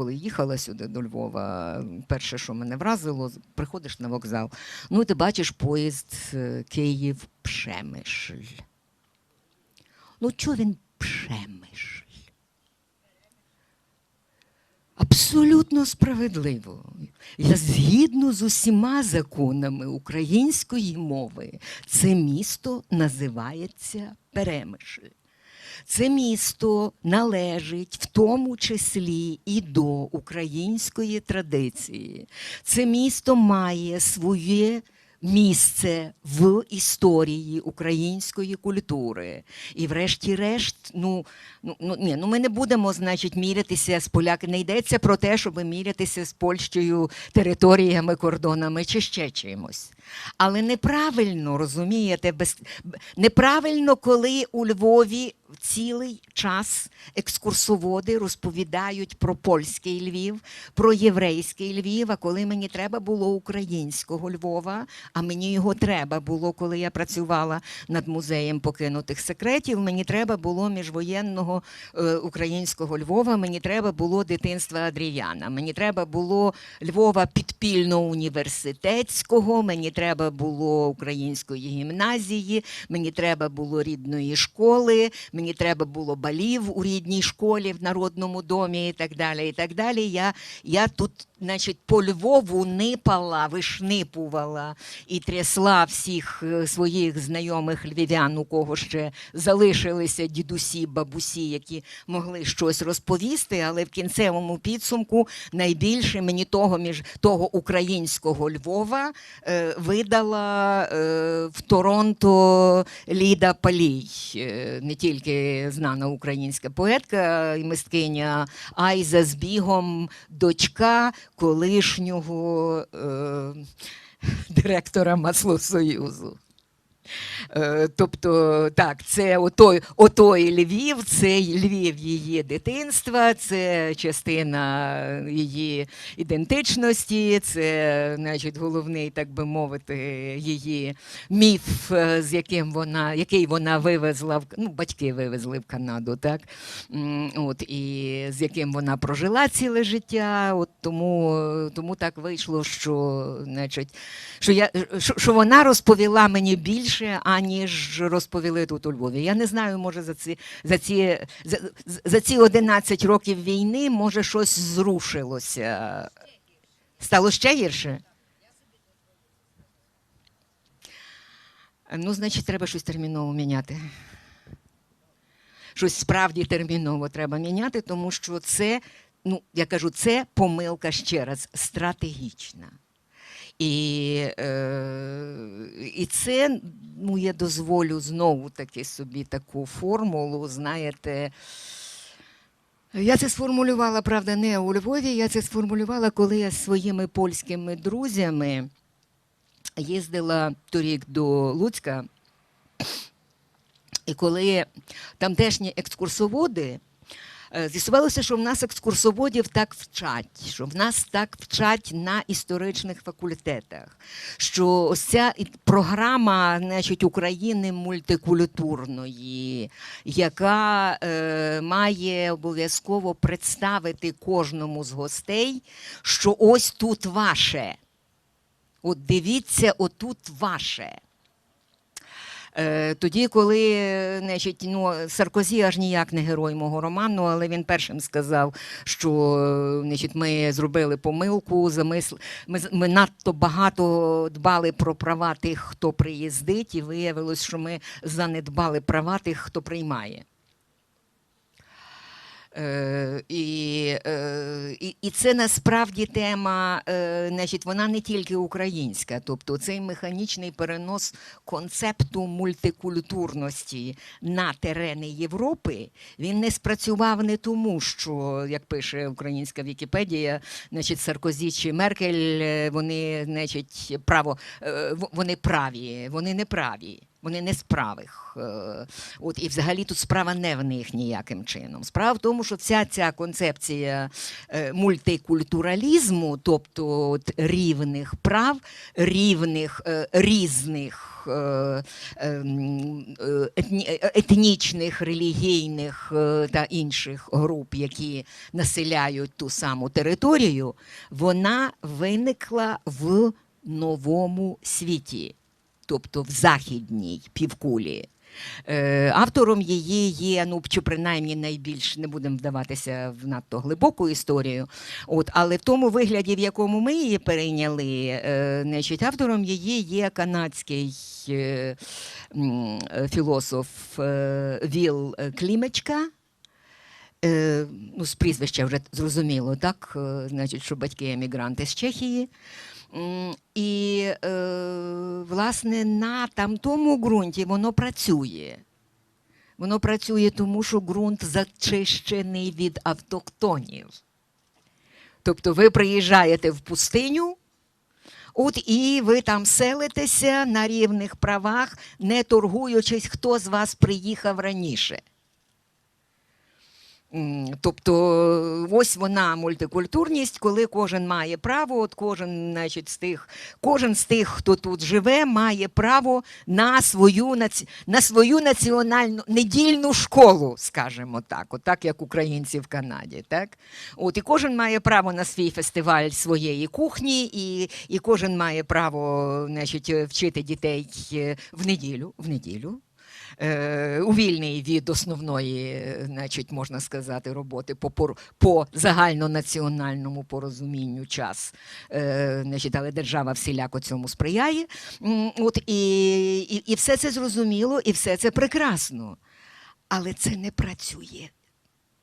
коли їхала сюди до Львова, перше, що мене вразило, приходиш на вокзал. Ну, і ти бачиш поїзд е, Київ Пшемишль. Ну, чого він Пшемишль? Абсолютно справедливо. Я згідно з усіма законами української мови, це місто називається Перемишль. Це місто належить в тому числі і до української традиції. Це місто має своє місце в історії української культури. І врешті-решт, ну, ну, ну, ні, ну ми не будемо, значить, мірятися з поляки. Не йдеться про те, щоб мірятися з Польщею територіями, кордонами чи ще чимось. Але неправильно розумієте, без неправильно, коли у Львові цілий час екскурсоводи розповідають про польський Львів, про єврейський Львів. А коли мені треба було українського Львова, а мені його треба було, коли я працювала над музеєм покинутих секретів. Мені треба було міжвоєнного е, українського Львова. Мені треба було дитинства Адріяна. Мені треба було Львова підпільно-університетського. Мені треба було української гімназії. Мені треба було рідної школи. Мені треба було балів у рідній школі в народному домі і так далі. І так далі. Я, я тут, значить, по Львову нипала, вишнипувала і трясла всіх е, своїх знайомих львів'ян, у кого ще залишилися дідусі, бабусі, які могли щось розповісти, але в кінцевому підсумку найбільше мені того між того українського Львова е, видала е, в Торонто Ліда Палій, е, не тільки знана українська поетка і мисткиня, а й за збігом дочка колишнього е, директора Маслосоюзу. Е, Тобто, так, це отой, отой Львів, це Львів її дитинства, це частина її ідентичності, це, значить, головний, так би мовити, її міф, е, з яким вона, який вона вивезла, в, ну, батьки вивезли в Канаду, так? От, і з яким вона прожила ціле життя. От тому, тому так вийшло, що, значить, що, я, що, що вона розповіла мені більше, аніж розповіли тут у Львові. Я не знаю, може за ці, за ці, за, за ці 11 років війни, може, щось зрушилося. Стало ще гірше? Ну, значить, треба щось терміново міняти. Щось справді терміново треба міняти, тому що це, ну, я кажу, це помилка ще раз стратегічна. І, е, і це, ну, я дозволю знову таки собі таку формулу, знаєте. Я це сформулювала, правда, не у Львові. Я це сформулювала, коли я зі своїми польськими друзями їздила торік до Луцька. І коли тамтешні екскурсоводи з'ясувалося, що в нас екскурсоводів так вчать, що в нас так вчать на історичних факультетах, що ось ця програма значить, України мультикультурної, яка е, має обов'язково представити кожному з гостей, що ось тут ваше. От дивіться, отут ваше. Е, Тоді, коли значить, ну, Саркозі аж ніяк не герой мого роману, але він першим сказав, що значить, ми зробили помилку, замисл... ми, ми надто багато дбали про права тих, хто приїздить, і виявилось, що ми занедбали права тих, хто приймає. Е, і, е, і, це насправді тема, е, значить, вона не тільки українська, тобто цей механічний перенос концепту мультикультурності на терени Європи він не спрацював не тому, що, як пише українська Вікіпедія, значить, Саркозі чи Меркель, е, вони, значить, право, е, вони праві, вони не праві. Вони не з правих. Е, От, і взагалі тут справа не в них ніяким чином. Справа в тому, що вся ця концепція е, мультикультуралізму, тобто от, рівних прав, рівних е, різних е, е, м, е, етні, е, етнічних, релігійних та інших груп, які населяють ту саму територію, вона виникла в новому світі тобто в західній півкулі. Е, Автором її є, ну чи принаймні найбільш не будемо вдаватися в надто глибоку історію. От, але в тому вигляді, в якому ми її перейняли, е, значить, автором її є канадський е, філософ Віл Клімечка. Ну, з прізвища вже зрозуміло, так? Значить, що батьки емігранти з Чехії. І, е, власне, на там тому ґрунті воно працює. Воно працює тому, що ґрунт зачищений від автохтонів. Тобто ви приїжджаєте в пустиню, от і ви там селитеся на рівних правах, не торгуючись, хто з вас приїхав раніше. Тобто ось вона мультикультурність, коли кожен має право, от кожен, значить, з тих, кожен з тих, хто тут живе, має право на свою, на свою національну недільну школу, скажімо так, от так як українці в Канаді. Так? От, і кожен має право на свій фестиваль своєї кухні, і, і кожен має право значить, вчити дітей е, в неділю. В неділю е, у вільний від основної, е, значить, можна сказати, роботи по, по загальнонаціональному порозумінню час. Е, значить, але держава всіляко цьому сприяє. От, і, і, і все це зрозуміло, і все це прекрасно. Але це не працює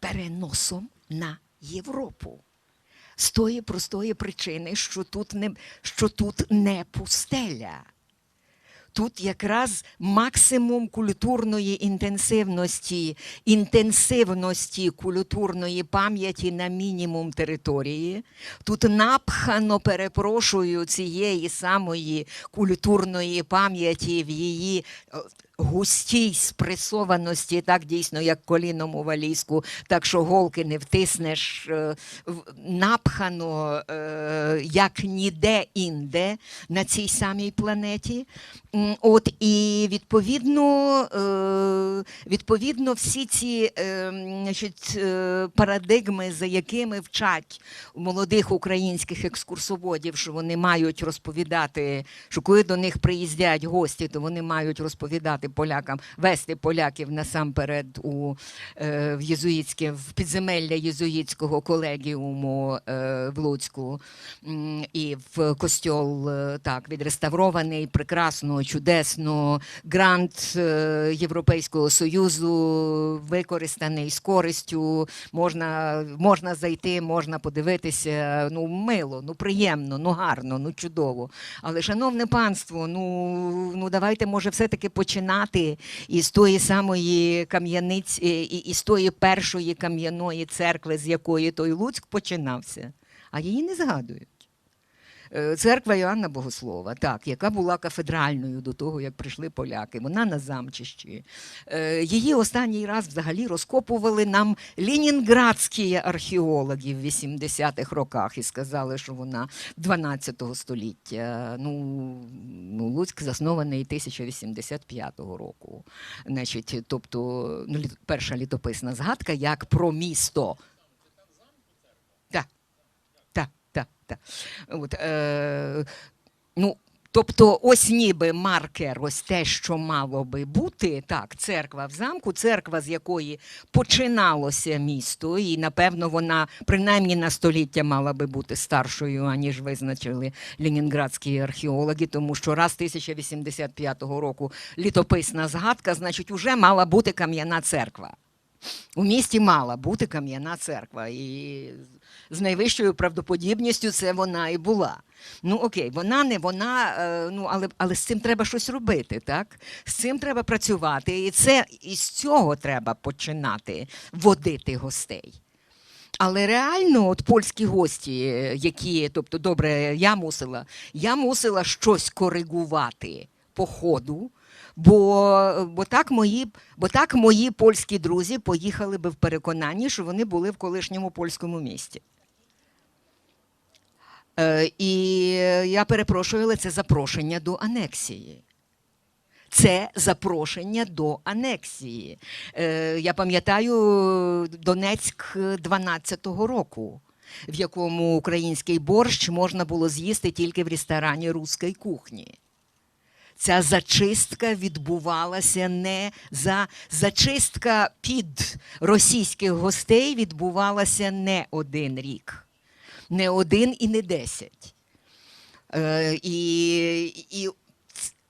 переносом на Європу. З тої простої причини, що тут не, що тут не пустеля. Тут якраз максимум культурної інтенсивності, інтенсивності культурної пам'яті на мінімум території. Тут напхано, перепрошую, цієї самої культурної пам'яті в її е, густій спресованості, так дійсно, як коліном у валізку, так що голки не втиснеш, е, напхано е, як ніде інде на цій самій планеті. От і відповідно, е, відповідно всі ці значить, парадигми, за якими вчать молодих українських екскурсоводів, що вони мають розповідати, що коли до них приїздять гості, то вони мають розповідати полякам, вести поляків насамперед у е, в єзуїтське в підземелля єзуїтського колегіуму е, в Луцьку і в костьол е, так відреставрований, прекрасно, чудесно. Грант Європейського Союзу використаний з користю. Можна, можна зайти, можна подивитися. Ну, мило, ну приємно, ну гарно, ну чудово. Але, шановне панство, ну, ну давайте, може, все-таки починати із тої самої кам'яниці, із і, і тої першої кам'яної церкви, з якої той Луцьк починався, а її не згадують. Е, Церква Іоанна Богослова, так, яка була кафедральною до того, як прийшли поляки. Вона на замчищі. Е, Її останній раз взагалі розкопували нам ленінградські археологи в 80-х роках і сказали, що вона 12 століття. Ну, ну, Луцьк заснований 1085 року. Значить, тобто, ну, перша літописна згадка як про місто. Так, так, так, так. От, е, ну, тобто, ось ніби маркер, ось те, що мало би бути. Так, церква в замку, церква, з якої починалося місто, і напевно вона принаймні на століття мала би бути старшою, аніж визначили ленінградські археологи, тому що раз 1085 року літописна згадка, значить, вже мала бути кам'яна церква. У місті мала бути кам'яна церква, і з найвищою правдоподібністю це вона і була. Ну окей, вона не вона, е, ну але, але з цим треба щось робити, так? З цим треба працювати, і це і з цього треба починати водити гостей. Але реально, от польські гості, е, які, тобто, добре, я мусила, я мусила щось коригувати по ходу, Бо, бо, так мої, бо так мої польські друзі поїхали би в переконанні, що вони були в колишньому польському місті. Е, і я перепрошую, але це запрошення до анексії. Це запрошення до анексії. Е, я пам'ятаю Донецьк 12-го року, в якому український борщ можна було з'їсти тільки в ресторані руської кухні. Ця зачистка відбувалася не за зачистка під російських гостей відбувалася не один рік, не один і не десять. Е, і, і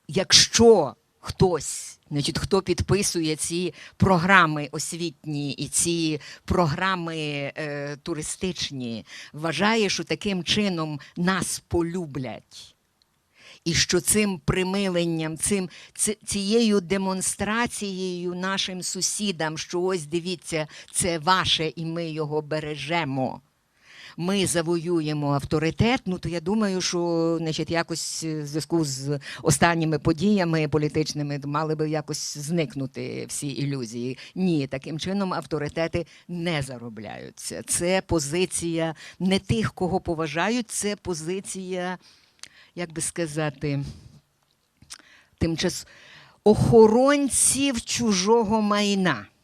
якщо хтось, значить, хто підписує ці програми освітні і ці програми е, туристичні, вважає, що таким чином нас полюблять. І що цим примиленням, цим, цією демонстрацією нашим сусідам, що ось дивіться, це ваше, і ми його бережемо. Ми завоюємо авторитет. Ну то я думаю, що значить, якось в зв'язку з останніми подіями політичними мали би якось зникнути всі ілюзії. Ні, таким чином авторитети не заробляються. Це позиція не тих, кого поважають, це позиція як би сказати, тимчас охоронців чужого майна.